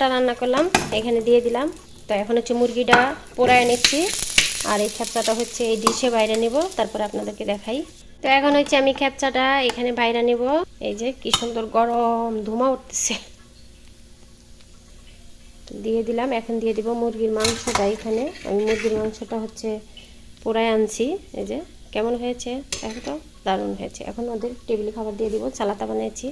টা রান্না করলাম, এখানে দিয়ে দিলাম। তো এখন হচ্ছে মুরগিটা পোড়ায় নিচ্ছি। আর এই খ্যাপচাটা হচ্ছে এই ডিশে বাইরে নিব, তারপর আপনাদেরকে দেখাই। তো এখন হচ্ছে আমি খ্যাপচাটা এখানে বাইরে নিব। এই যে কি সুন্দর গরম ধুমা উঠতেছে। দিয়ে দিলাম, এখন দিয়ে দিব মুরগির মাংসটা এখানে। আমি মুরগির মাংসটা হচ্ছে পোড়ায় আনছি। এই যে, কেমন হয়েছে? এখন তো দারুণ হয়েছে। এখন ওদের টেবিলে খাবার দিয়ে দিব সালাতা বানিয়েছি।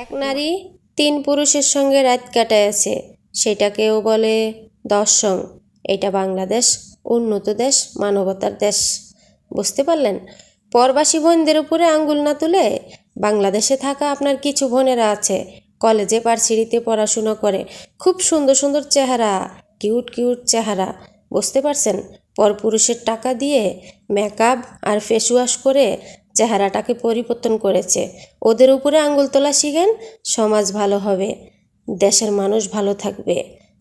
এক নারী তিন পুরুষের সঙ্গে রাত কাটাইছে সেটাকেও বলে দর্শন। এটা বাংলাদেশ, উন্নত দেশ, মানবতার দেশ। বুঝতে পারলেন? পরবাসী বোনদের উপরে আঙ্গুল না তুলে বাংলাদেশে থাকা আপনার কিছু বোনেরা আছে। কলেজে, পার্সিটিতে পড়াশুনো করে। খুব সুন্দর সুন্দর চেহারা, কিউট কিউট চেহারা। বুঝতে পারছেন? পরপুরুষের টাকা দিয়ে মেকআপ আর ফেস ওয়াশ করে চেহারাটাকে পরিবর্তন করেছে। ওদের উপরে আঙ্গুল তোলা শিখেন, সমাজ ভালো হবে, দেশের মানুষ ভালো থাকবে।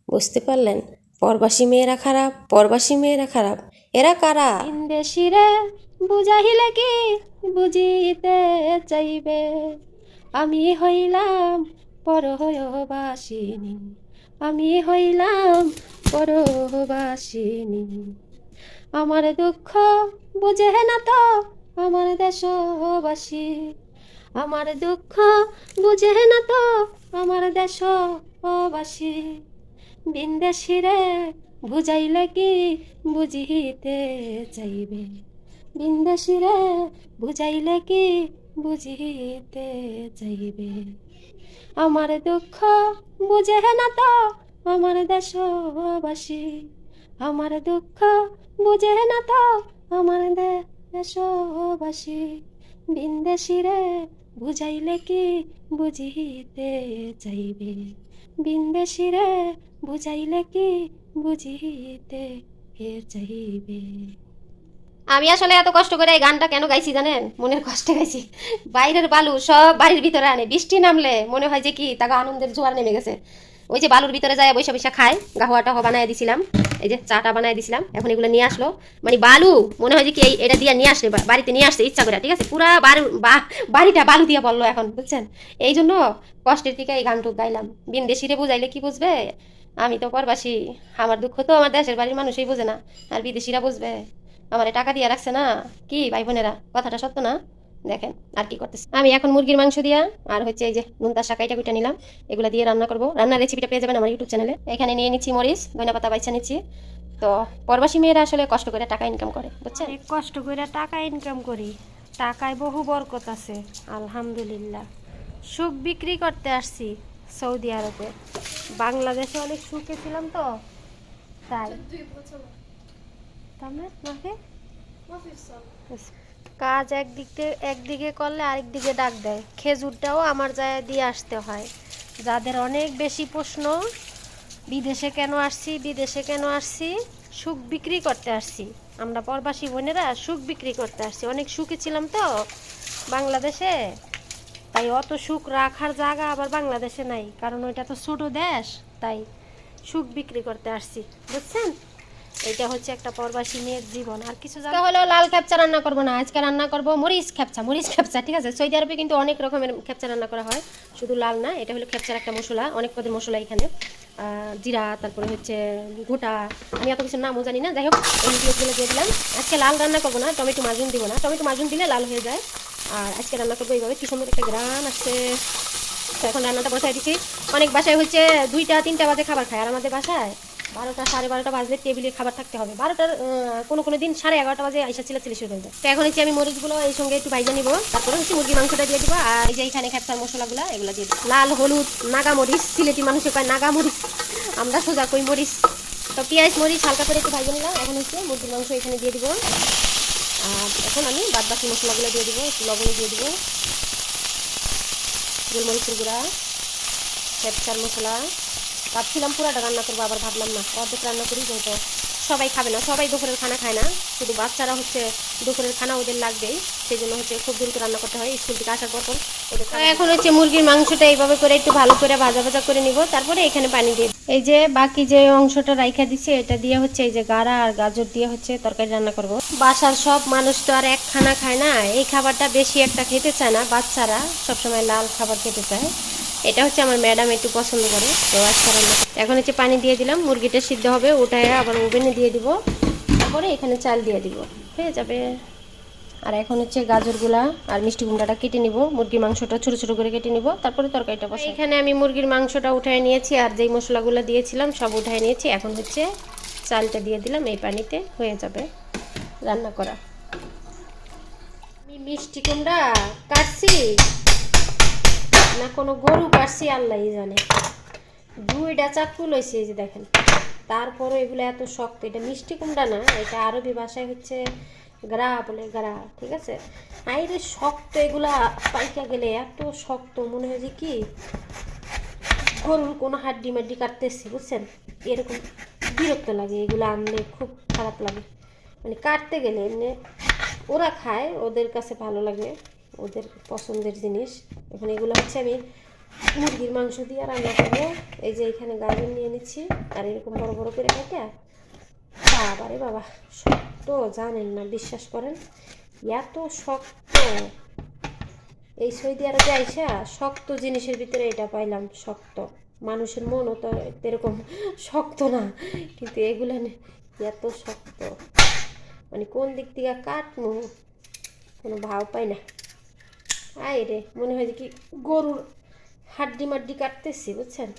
বুঝতে পারলেন? পরবাসী মেয়েরা খারাপ, পরবাসী মেয়েরা খারাপ। এরা কারা? দেশিরে বুঝাইলে কি বুঝিতে চাইবে? আমি হইলাম পরবাসিনী আমি হইলাম পরবাসিনী আমার দুঃখ বুঝে না তো আমার দেশবাসী, আমার দুঃখ বুঝে না তো আমার দেশবাসী। বিন্দেশিরে বুঝাইলে কি বুঝিতে চাইবে? বিন্দেশিরে বুঝাইলে কি বুঝিতে চাইবে? আমার দুঃখ বুঝে না তো আমার দেশবাসী। আমার দুঃখ বুঝে না তো আমার দেশবাসী বিন্দেশিরে বুঝাইলে কি বুঝিতে চাইবে? বিন্দেশিরে বুঝাইলে কি বুঝিতে চাইবে? আমি আসলে এত কষ্ট করে এই গানটা কেন গাইছি জানেন? মনের কষ্টে গাইছি। বাইরের বালু সব বাড়ির ভিতরে আনে, বৃষ্টি নামলে মনে হয় যে কি তাকে আনন্দের জোয়ার নেমে গেছে। ওই যে বালুর ভিতরে যায় বৈশা বৈশা খায়, গাহুয়াটা বানায় দিছিলাম। এই যে চাটা বানায় দিছিলাম, এখন এগুলো নিয়ে আসলো। মানে বালু, মনে হয় যে কি এটা দিয়ে নিয়ে আসলে বাড়িতে নিয়ে আসছে ইচ্ছা করে, ঠিক আছে? পুরা বাড়িটা বালু দিয়ে বলল এখন, বুঝছেন? এই জন্য কষ্টের থেকে এই গানটুক গাইলাম। বিনদেশিরে বুঝাইলে কি বুঝবে? আমি তো পরবাসী, আমার দুঃখ তো আমার দেশের বাড়ির মানুষই বোঝে না। আর বিদেশিরা বুঝবে? আমারে টাকা দিয়ে রাখছে না? কি ভাই বোনেরা? কথাটা সত্য না? দেখেন আর কি করতেছে। আমি এখন মুরগির মাংস দিয়া আর হচ্ছে এই যে নুনতা শাকাইটা কুইটা নিলাম এগুলো দিয়ে রান্না করব। রান্নার রেসিপিটা পেয়ে যাবেন আমার ইউটিউব চ্যানেলে এখানে নিয়ে নিচ্ছি মরিচ ধনিয়া পাতা বাইছা নিচ্ছি। তো পরবাসী মেয়েরা আসলে কষ্ট করে টাকা ইনকাম করে বুঝছেন? কষ্ট করে টাকা ইনকাম করি। টাকায় বহু বরকত আছে আলহামদুলিল্লাহ। সুখ বিক্রি করতে আসছি সৌদি আরবে। বাংলাদেশে অনেক সুখে ছিলাম তো তাই। তাহলে কাজ একদিকে একদিকে করলে আরেক দিকে ডাক দেয়। খেজুরটাও আমার জায়গায় দিয়ে আসতে হয়। যাদের অনেক বেশি প্রশ্ন, বিদেশে কেন আসছি, বিদেশে কেন আসছি, সুখ বিক্রি করতে আসছি। আমরা প্রবাসী বোনেরা সুখ বিক্রি করতে আসছি। অনেক সুখী ছিলাম তো বাংলাদেশে। তাই অত সুখ রাখার জায়গা আবার বাংলাদেশে নাই। কারণ ওইটা তো ছোট দেশ, তাই সুখ বিক্রি করতে আসছি। বুঝছেন? এটা হচ্ছে একটা পরবাসী মেয়ের জীবন, আর কিছু জানা? হলো লাল খ্যাপচা রান্না করব না, আজকে রান্না করব মরিচ খ্যাপচা মরিচ খ্যাপচা ঠিক আছে? সৌদি আরবে কিন্তু অনেক রকমের খ্যাপচা রান্না করা হয়, শুধু লাল না, এটা হলো খ্যাপচার একটা মশলা, অনেক পদের মশলা এখানে। জিরা, তারপরে হচ্ছে গোটা, আমি এত কিছু নামও জানি না, যাই হোক, এই জিনিসগুলো দিয়ে দিলাম। আজকে লাল রান্না করব না, টমেটো মাজন দিব না, টমেটো মাজন দিলে লাল হয়ে যায়। আর আজকে রান্না করব এইভাবে, কি সুন্দর একটা গ্রান আসছে। তো এখন রান্নাটা বসাই দিচ্ছি। অনেক বাসায় হচ্ছে দুইটা, তিনটা বাজে খাবার খায়, আর আমাদের বাসায় বারোটা, সাড়ে বারোটা বাজলে টেবিলে খাবার থাকতে হবে। বারোটার কোনো কোনো দিন সাড়ে এগারোটা বাজে আইসা ছিল শুরু তো এখন হচ্ছে আমি মরিচগুলো এই সঙ্গে একটু ভাইজা নিবো। তারপরে হচ্ছে মুরগি মাংসটা দিয়ে দিব, আর এই যে এখানে খেপসার মশলাগুলো, এগুলো দিয়ে লাল, হলুদ, নাগা মরিচ সিলেটি মানুষের কয় নাগা মরিচ, আমরা সোজা কই মরিচ। তো পেঁয়াজ, মরিচ হালকা করে একটু ভাইজা নিলাম। এখন হচ্ছে মুরগির মাংস এখানে দিয়ে দিব। আর এখন আমি বাদ বাকি মশলাগুলো দিয়ে দিব, একটু লবণ দিয়ে দিব। গোলমরিচের গুঁড়া ক্যাপচার মশলা। ভাবছিলাম পুরাটা রান্না করব, আবার ভাবলাম না, অর্ধেক রান্না করি যেহেতু সবাই খাবে না, সবাই দুপুরের খানা খায় না, শুধু বাচ্চারা হচ্ছে দুপুরের খানা ওদের লাগবেই, সেই জন্য হচ্ছে খুব দ্রুত রান্না করতে হয়, স্কুল থেকে আসার পর এখন হচ্ছে মুরগির মাংসটা এইভাবে করে একটু ভালো করে ভাজা ভাজা করে নিব, তারপরে এখানে পানি দিয়ে এই যে বাকি যে অংশটা রাইখা দিচ্ছে এটা দিয়ে হচ্ছে এই যে গাড়া আর গাজর দিয়ে হচ্ছে তরকারি রান্না করব। বাসার সব মানুষ তো আর এক খানা খায় না, এই খাবারটা বেশি একটা খেতে চায় না, বাচ্চারা সবসময় লাল খাবার খেতে চায়। এটা হচ্ছে আমার ম্যাডাম একটু পছন্দ করে। তো আজকে এখন হচ্ছে পানি দিয়ে দিলাম, মুরগিটা সিদ্ধ হবে ওটায় আবার ওভেনে দিয়ে দিব। তারপরে এখানে চাল দিয়ে দিব। হয়ে যাবে। আর এখন হচ্ছে গাজরগুলা আর মিষ্টি কুমড়াটা কেটে নিব। মুরগির মাংসটা ছোট ছোট করে কেটে নিব। তারপরে তরকারিটা বসাই এখানে আমি মুরগির মাংসটা উঠায় নিয়েছি আর যেই মশলাগুলো দিয়েছিলাম সব উঠায় নিয়েছি। এখন হচ্ছে চালটা দিয়ে দিলাম, এই পানিতে হয়ে যাবে রান্না করা। আমি মিষ্টি কুমড়া কাটছি। না কোনো গরু কাটছি আল্লাহই জানে। দুইটা চাকু লইছে এই যে দেখেন। তারপরও এগুলো এত শক্ত, এটা মিষ্টি কুমড়া না, এটা আরবি ভাষায় হচ্ছে গ্রা বলে গ্রা, ঠিক আছে? আইরে শক্ত এগুলা পাইকা গেলে এত শক্ত, মনে হয় যে কি? গরুর কোনো হাড্ডি মাড্ডি কাটতেছি, বুঝছেন? এরকম বিরক্ত লাগে, এগুলো আনলে খুব খারাপ লাগে। মানে কাটতে গেলে এমনি ওরা খায়, ওদের কাছে ভালো লাগে। ওদের পছন্দের জিনিস। এখন এগুলো হচ্ছে আমি মুরগির মাংস দিয়ে রান্না করব। এই যে এখানে গাজর নিয়ে নিচ্ছি, আর এরকম বড় বড় করে কেটে বাবারে বাবা, শক্ত, জানেন না, বিশ্বাস করেন? এত শক্ত। এই সৌদি আরবে আইসা, শক্ত জিনিসের ভিতরে এটা পাইলাম, শক্ত। মানুষের মনও তো এরকম শক্ত না, কিন্তু এগুলো এত শক্ত। মানে কোন দিক থেকে কাটবো কোনো ভাও পাই না। আয় রে, মনে হয় যে কি গরুর হাড্ডি মাড্ডি কাটতেছি, বুঝছেন?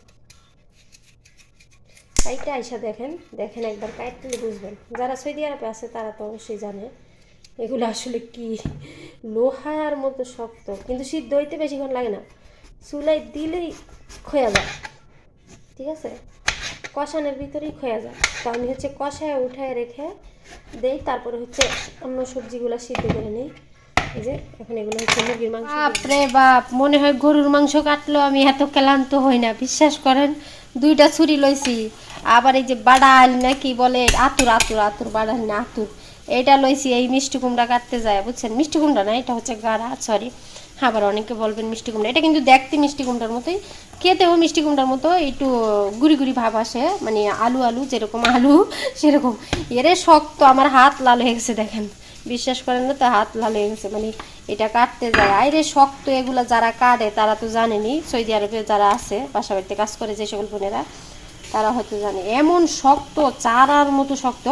কাইটা আইসা দেখেন দেখেন একবার কাটলে বুঝবেন। যারা সৌদি আরবে আছে, তারা তো অবশ্যই জানে এগুলো আসলে কি লোহার মতো শক্ত, কিন্তু সিদ্ধ হইতে বেশিক্ষণ লাগে না। চুলাই দিলেই খোয়া যায়, ঠিক আছে? কষানোর ভিতরেই খোয়া যায়। তো আমি হচ্ছে কষায় উঠায় রেখে দেই, তারপরে হচ্ছে অন্য সবজিগুলো সিদ্ধ করে নিই। মনে হয় গরুর মাংস কাটলো, আমি এত ক্লান্ত হই না, বিশ্বাস করেন? দুইটা ছুরি লইছি, আবার এই যে বাড়াল না কি বলে, আতুর আতুর আতুর, বাড়াল না, আতুর এটা লইছি, এই মিষ্টি কুমড়া কাটতে যায়, বুঝছেন? মিষ্টি কুমড়া না, এটা হচ্ছে গাড়া সরি আবার অনেকে বলবেন মিষ্টি কুমড়া, এটা কিন্তু দেখতে মিষ্টি কুমড়ার মতোই, খেতেও মিষ্টি কুমড়ার মতো, একটু গুড়ি গুড়ি ভাব আসে মানে আলু আলু যেরকম আলু, সেরকম। এরে শক্ত, আমার হাত লাল হয়ে গেছে, দেখেন। বিশ্বাস করেন না তো, হাত লাল হয়ে গেছে মানে এটা কাটতে যায় আইরে শক্ত এগুলা যারা কাটে তারা তো জানেনি, সৌদি আরবে যারা আছে, বাসা কাজ করে যে সকল বোনেরা, তারা হয়তো জানে। এমন শক্ত, চারার মতো শক্ত,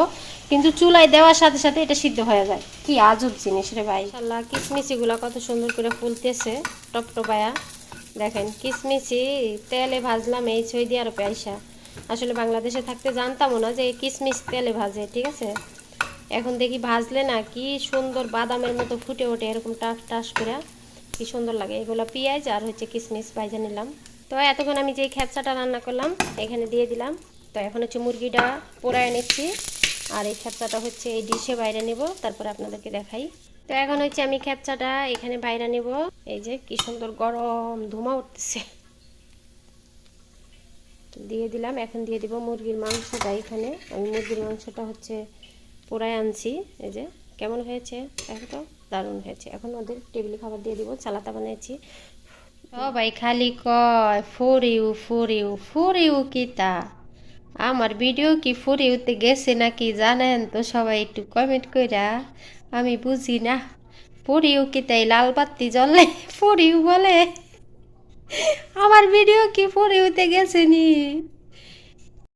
কিন্তু চুলায় দেওয়ার সাথে সাথে এটা সিদ্ধ হয়ে যায়। কি আজব জিনিস রে ভাই। আল্লাহ কিসমিচিগুলো কত সুন্দর করে ফুলতেছে টপটপায়া দেখেন কিসমিচি তেলে ভাজলাম এই সৌদি আরবে আইসা। আসলে বাংলাদেশে থাকতে জানতামও না যে কিসমিচ তেলে ভাজে, ঠিক আছে? এখন দেখি ভাজলে না কি সুন্দর বাদামের মতো ফুটে ওঠে, এরকম টাস টাস করে। কি সুন্দর লাগে। এগুলো পেঁয়াজ আর হচ্ছে কিশমিশ ভাজা নিলাম। তো এতক্ষণ আমি যে খেপচাটা রান্না করলাম, এখানে দিয়ে দিলাম। তো এখন হচ্ছে মুরগিটা পোড়ায় নিচ্ছি। আর এই খেপচাটা হচ্ছে এই ডিশে বাইরে নেব, তারপরে আপনাদেরকে দেখাই। তো এখন হচ্ছে আমি খেপচাটা এখানে বাইরে নেব। এই যে কি সুন্দর গরম ধুমা উঠতেছে। দিয়ে দিলাম। এখন দিয়ে দিব মুরগির মাংসটা এখানে। আমি মুরগির মাংসটা হচ্ছে পোড়ায় আনছি, এই যে। কেমন হয়েছে? দেখো তো, দারুণ হয়েছে। এখন ওদের টেবিলে খাবার দিয়ে দিব, চালাতা বানিয়েছি। সবাই খালি কয়, for you for you for you আমার ভিডিও কি ফোর ইউতে গেছে নাকি জানেন তো সবাই একটু কমেন্ট কইরা? আমি বুঝি না। ফোর ইউ কিতাই লাল বাত্তি জ্বলে? ফোর ইউ বলে। আমার ভিডিও কি ফোর ইউতে গেছে নি?